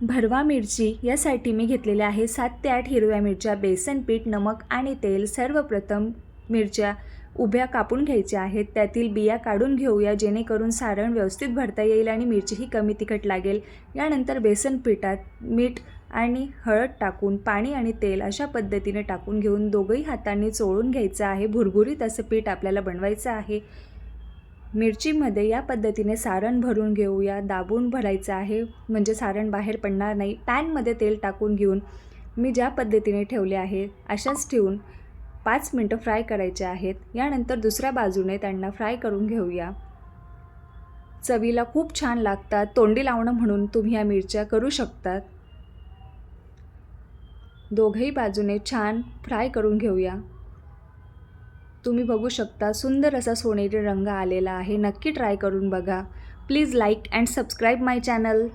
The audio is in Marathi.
भरवा मिरची यासाठी मी घेतलेल्या आहे सात ते आठ हिरव्या मिरच्या बेसन पीठ नमक आणि तेल. सर्वप्रथम मिरच्या उभ्या कापून घ्यायच्या आहेत. त्यातील बिया काढून घेऊया जेणेकरून सारण व्यवस्थित भरता येईल आणि मिरचीही कमी तिखट लागेल. यानंतर बेसन पिठात मीठ आणि हळद टाकून पाणी आणि तेल अशा पद्धतीने टाकून घेऊन दोघंही हातांनी चोळून घ्यायचं आहे. भुरभुरीत असं पीठ आपल्याला बनवायचं आहे. मिरचीमध्ये या पद्धतीने सारण भरून घेऊया. दाबून भरायचं आहे. म्हणजे सारण बाहेर पडणार नाही. पॅनमध्ये तेल टाकून घेऊन मी ज्या पद्धतीने ठेवले आहे अशाच ठेवून पाच मिनटं फ्राय करायचे आहेत. यानंतर दुसऱ्या बाजूने त्यांना फ्राय करून घेऊया. चवीला खूप छान लागतात. तोंडी लावणं म्हणून तुम्ही या मिरच्या करू शकतात. दोघही बाजूने छान फ्राय करून घेऊया. तुम्ही बघू शकता सुंदर असा सोनेरी रंग आलेला आहे. नक्की ट्राय करून बघा. Please like and subscribe my channel